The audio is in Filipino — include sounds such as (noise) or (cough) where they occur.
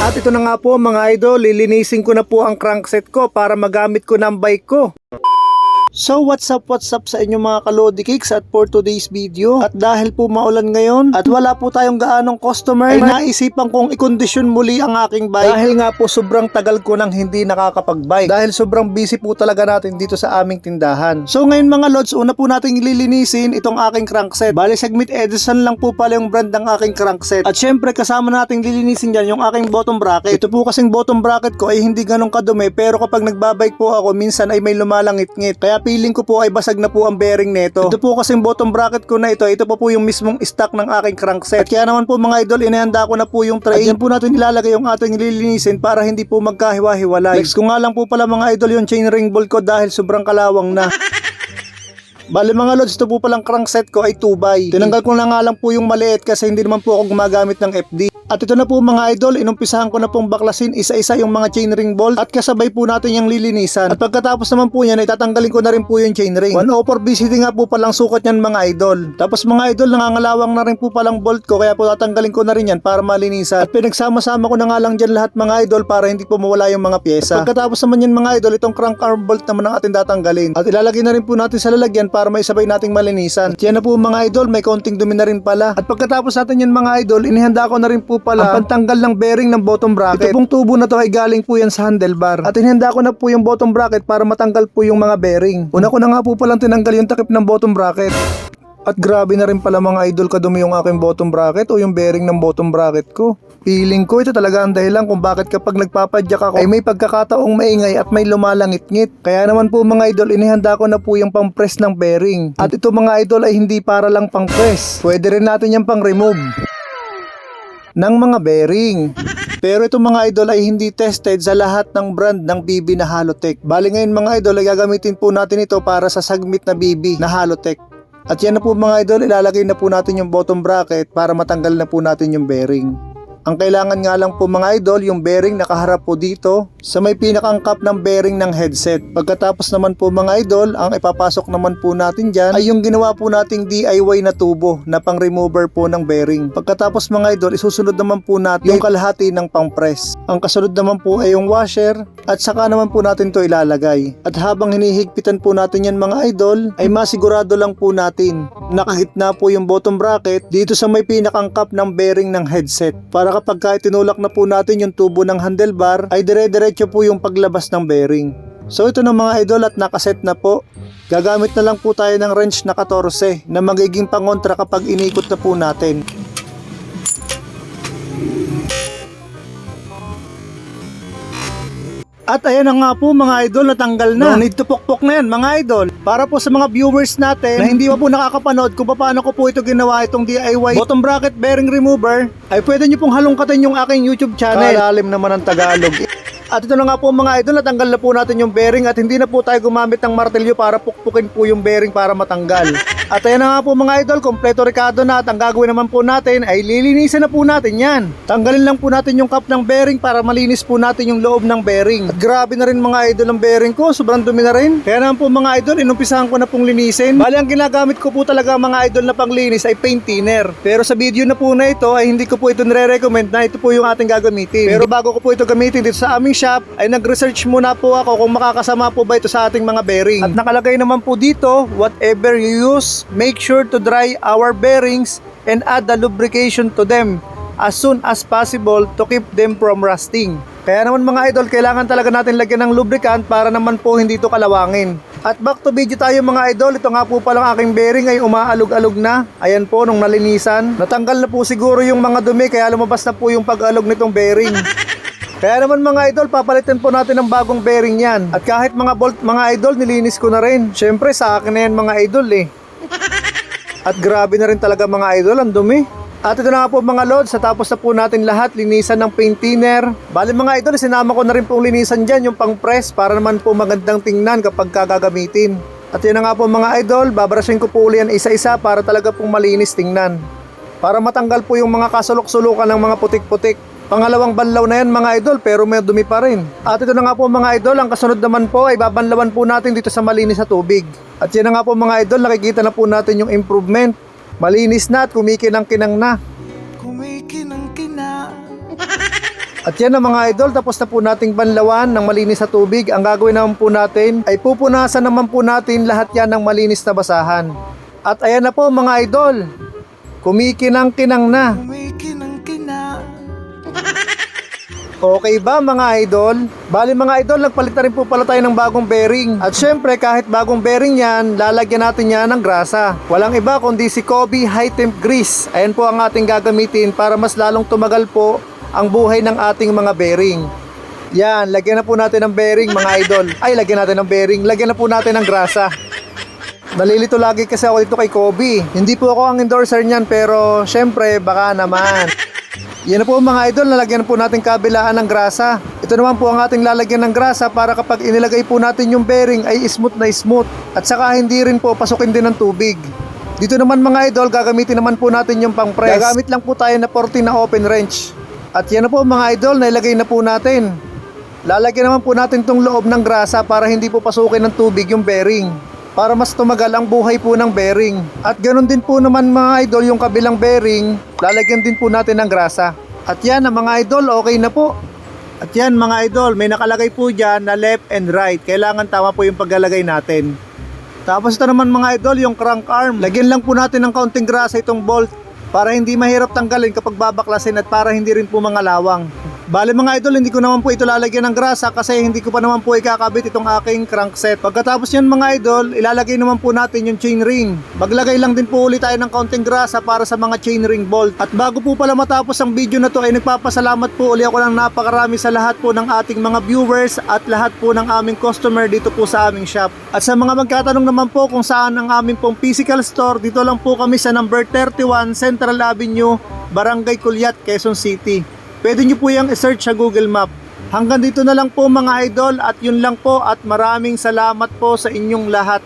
At ito na nga po mga idol, lilinisin ko na po ang crankset ko para magamit ko ng bike ko. So what's up what's up sa inyo mga kalodi cakes at for today's video at dahil po maulan ngayon at wala po tayong gaanong customer ay naisipan kong ikondisyon muli ang aking bike dahil nga po sobrang tagal ko nang hindi nakakapag-bike dahil sobrang busy po talaga natin dito sa aming tindahan. So ngayon mga lods una po nating lilinisin itong aking crankset. Bali Segment Edison lang po pala yung brand ng aking crankset at syempre kasama nating lilinisin dyan yung aking bottom bracket. Ito po kasing bottom bracket ko ay hindi ganong kadumi pero kapag nagbabike po ako minsan ay may lumalangit-ngit kaya feeling ko po ay basag na po ang bearing nito. Ito po kasing bottom bracket ko na ito, ito pa po yung mismong stock ng aking crankset. At kaya naman po mga idol, inihanda ko na po yung tray. At yan po natin ilalagay yung ating lilinisin para hindi po magkahiwa-hiwalay. Next ko nga lang po pala mga idol yung chain ring bolt ko dahil sobrang kalawang na. (laughs) Bale mga lods, ito po palang crankset ko ay 2x. Tinanggal ko na nga lang po yung maliit kasi hindi naman po ako gumagamit ng FD. At ito na po mga idol, inumpisahan ko na pong baklasin isa-isa yung mga chainring bolt at kasabay po natin yung lilinisan. At pagkatapos naman po yan, ay tatanggalin ko na rin po yung chainring. 104 BCD nga po palang sukat yan mga idol. Tapos mga idol, nangangalawang na rin po palang bolt ko kaya po tatanggalin ko na rin yan para malinisan. At pinagsama-sama ko na nga lang dyan lahat mga idol para hindi po mawala yung mga pyesa. At pagkatapos naman yan mga idol, itong crank arm bolt naman ang ating tatanggalin. At ilalagay na rin po natin sa lalagyan para may sabay nating malinisan. At yan na po mga idol, may konting dumi na rin pala. At pagkatapos natin yan mga idol, inihanda ko na rin po pala ang pantanggal ng bearing ng bottom bracket. Ito pong tubo na to ay galing po yan sa handlebar. At inihanda ko na po yung bottom bracket para matanggal po yung mga bearing. Una ko na nga po palang tinanggal yung takip ng bottom bracket. At grabe na rin pala mga idol kadumi yung aking bottom bracket o yung bearing ng bottom bracket ko. Feeling ko ito talaga ang dahilan kung bakit kapag nagpapadyak ako ay may pagkakataong maingay at may lumalangit-ngit. Kaya naman po mga idol, inihanda ko na po yung pang-press ng bearing. At ito mga idol ay hindi para lang pang-press. Pwede rin natin yung pang-remove ng mga bearing. Pero itong mga idol ay hindi tested sa lahat ng brand ng BB na Halotech. Bali ngayon mga idol ay gagamitin po natin ito para sa sagmit na BB na Halotech. At yan na po mga idol, ilalagay na po natin yung bottom bracket para matanggal na po natin yung bearing. Ang kailangan nga lang po mga idol, yung bearing nakaharap po dito sa may pinakangkap ng bearing ng headset. Pagkatapos naman po mga idol, ang ipapasok naman po natin dyan ay yung ginawa po nating DIY na tubo na pang remover po ng bearing. Pagkatapos mga idol, isusunod naman po natin yung kalahati ng pang press. Ang kasunod naman po ay yung washer at saka naman po natin to ilalagay. At habang hinihigpitan po natin yan mga idol, ay masigurado lang po natin nakahitna po yung bottom bracket dito sa may pinakangkap ng bearing ng headset. Para kapag kahit tinulak na po natin yung tubo ng handlebar, ay dire-diretso po yung paglabas ng bearing. So ito na mga idol at nakaset na po. Gagamit na lang po tayo ng wrench na 14 na magiging pangontra kapag inikot na po natin. At ayan na nga po mga idol, natanggal na. No need to pokpok na yan mga idol. Para po sa mga viewers natin na hindi pa po nakakapanood kung paano ko po ito ginawa itong DIY bottom bracket bearing remover, ay pwede nyo pong halongkatin yung aking YouTube channel. Kalalim naman ang Tagalog. (laughs) At ito na nga po mga idol, natanggal na po natin yung bearing at hindi na po tayo gumamit ng martelyo para pukpukin po yung bearing para matanggal. (laughs) At ayan na nga po mga idol, kompleto rekado na at ang gagawin naman po natin ay lilinisan na po natin yan. Tanggalin lang po natin yung cap ng bearing para malinis po natin yung loob ng bearing. At grabe na rin mga idol ang bearing ko, sobrang dumi na rin. Kaya naman po mga idol, inumpisahan ko na pong linisin. Bali ang ginagamit ko po talaga mga idol na panglinis ay paint thinner. Pero sa video na po na ito ay hindi ko po ito nire-recommend na ito po yung ating gagamitin. Pero bago ko po ito gamitin dito sa aming shop ay nag-research muna po ako kung makakasama po ba ito sa ating mga bearing. At nakalagay naman po dito, whatever you use, make sure to dry our bearings and add the lubrication to them as soon as possible to keep them from rusting. Kaya naman mga idol, kailangan talaga natin lagyan ng lubricant para naman po hindi ito kalawangin. At back to video tayo mga idol, ito nga po palang aking bearing ay umaalog-alog na. Ayan po nung nalinisan. Natanggal na po siguro yung mga dumi kaya lumabas na po yung pag-alog nitong bearing. Kaya naman mga idol, papalitan po natin ng bagong bearing yan. At kahit mga bolt mga idol, nilinis ko na rin. Siyempre sa akin na yan mga idol eh. At grabe na rin talaga mga idol, ang dumi. At ito na nga po mga lods, sa tapos na po natin lahat, linisan ng paint thinner. Bali mga idol, sinama ko na rin pong linisan dyan, yung pang press, para naman po magandang tingnan kapag kagagamitin. At yun na nga po mga idol, babrushin ko po uli yan isa-isa para talaga pong malinis tingnan. Para matanggal po yung mga kasulok-sulukan ng mga putik-putik. Pangalawang banlaw na yan mga idol pero may dumi pa rin. At ito na nga po mga idol, ang kasunod naman po ay babanlawan po natin dito sa malinis na tubig. At yan na nga po mga idol, nakikita na po natin yung improvement. Malinis na at kumikinang-kinang na. Kumikinang-kina (laughs) At yan ang mga idol, tapos na po nating banlawan ng malinis sa tubig. Ang gagawin naman po natin ay pupunasan naman po natin lahat yan ng malinis na basahan. At ayan na po mga idol, kumikinang-kinang na. Okay ba mga idol? Bali mga idol, nagpalit na rin po pala tayo ng bagong bearing. At syempre kahit bagong bearing yan, lalagyan natin yan ng grasa. Walang iba kundi si Kobe High Temp Grease. Ayan po ang ating gagamitin para mas lalong tumagal po ang buhay ng ating mga bearing. Yan, lagyan na po natin ng bearing mga idol. Ay, lagyan natin ng bearing. Lagyan na po natin ng grasa. Nalilito lagi kasi ako dito kay Kobe. Hindi po ako ang endorser niyan pero syempre baka naman. Yan na po mga idol, lalagyan po natin kabilaan ng grasa. Ito naman po ang ating lalagyan ng grasa para kapag inilagay po natin yung bearing ay smooth na smooth. At saka hindi rin po pasukin din ng tubig. Dito naman mga idol, gagamitin naman po natin yung pang press. Gagamit lang po tayo na 40 na open wrench. At yan na po mga idol, nailagay na po natin. Lalagyan naman po natin tong loob ng grasa para hindi po pasukin ng tubig yung bearing. Para mas tumagal ang buhay po ng bearing. At ganoon din po naman mga idol yung kabilang bearing, lalagyan din po natin ng grasa. At yan ang mga idol, okay na po. At yan mga idol, may nakalagay po dyan na left and right. Kailangan tama po yung paglalagay natin. Tapos ito naman mga idol, yung crank arm. Lagyan lang po natin ng kaunting grasa itong bolt para hindi mahirap tanggalin kapag babaklasin at para hindi rin po mga lawang. Bale mga idol, hindi ko naman po ito lalagyan ng grasa kasi hindi ko pa naman po ikakabit itong aking crankset. Pagkatapos yan mga idol, ilalagay naman po natin yung chain ring. Maglagay lang din po ulit tayo ng kaunting grasa para sa mga chain ring bolt. At bago po pala matapos ang video na to ay nagpapasalamat po uli ako ng napakarami sa lahat po ng ating mga viewers at lahat po ng aming customer dito po sa aming shop. At sa mga magkatanong naman po kung saan ang aming pong physical store, dito lang po kami sa number 31 Central Avenue, Barangay Culiat, Quezon City. Pwede nyo po yung i-search sa Google Map. Hanggang dito na lang po mga idol at yun lang po at maraming salamat po sa inyong lahat.